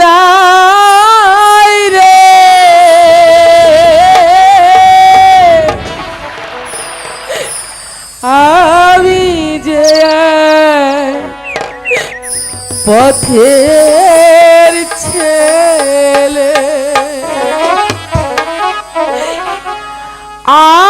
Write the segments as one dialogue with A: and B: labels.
A: নাই রে। আমি যে পথের ছেলে আ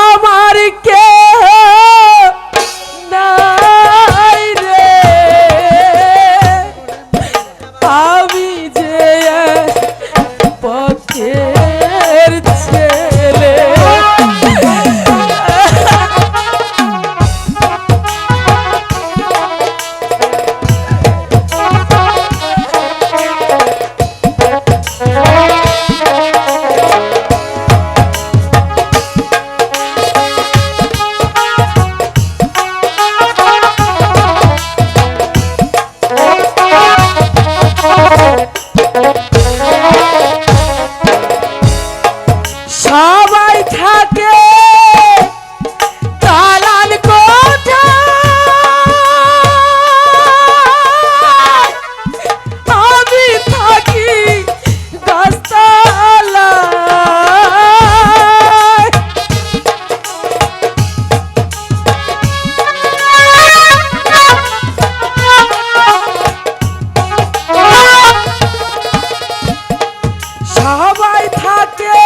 A: সবাই থাকে।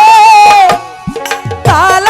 A: তালা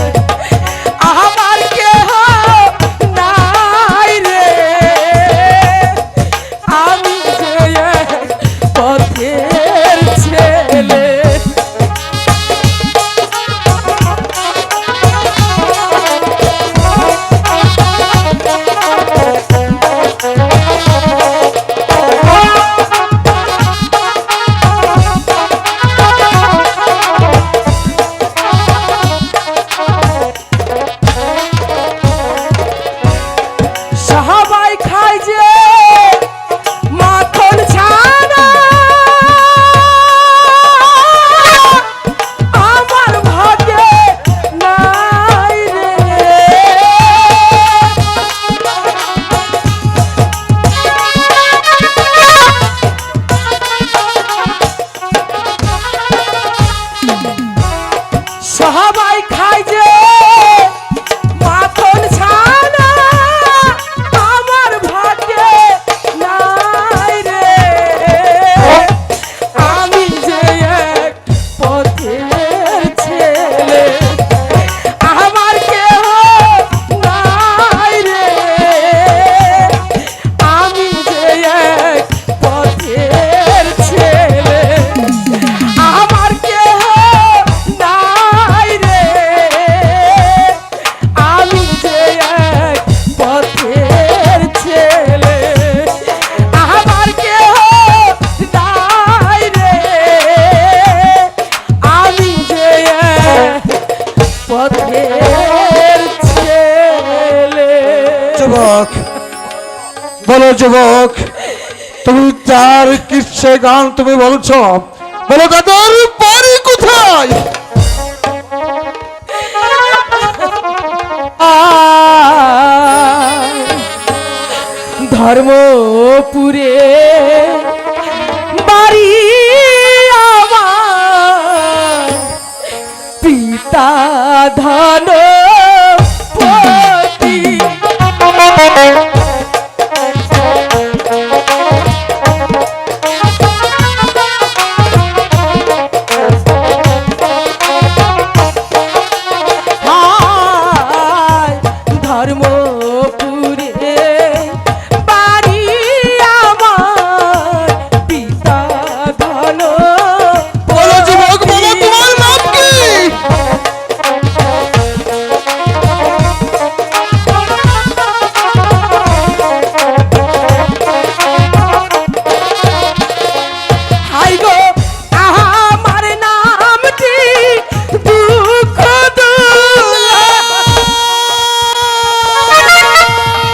A: 太监 যুবক
B: বলো যুবক তুমি চার কিসে গান তুমি বলছো? বলো তাদের বাড়ি কোথায়?
A: ধর্মপুরে ধন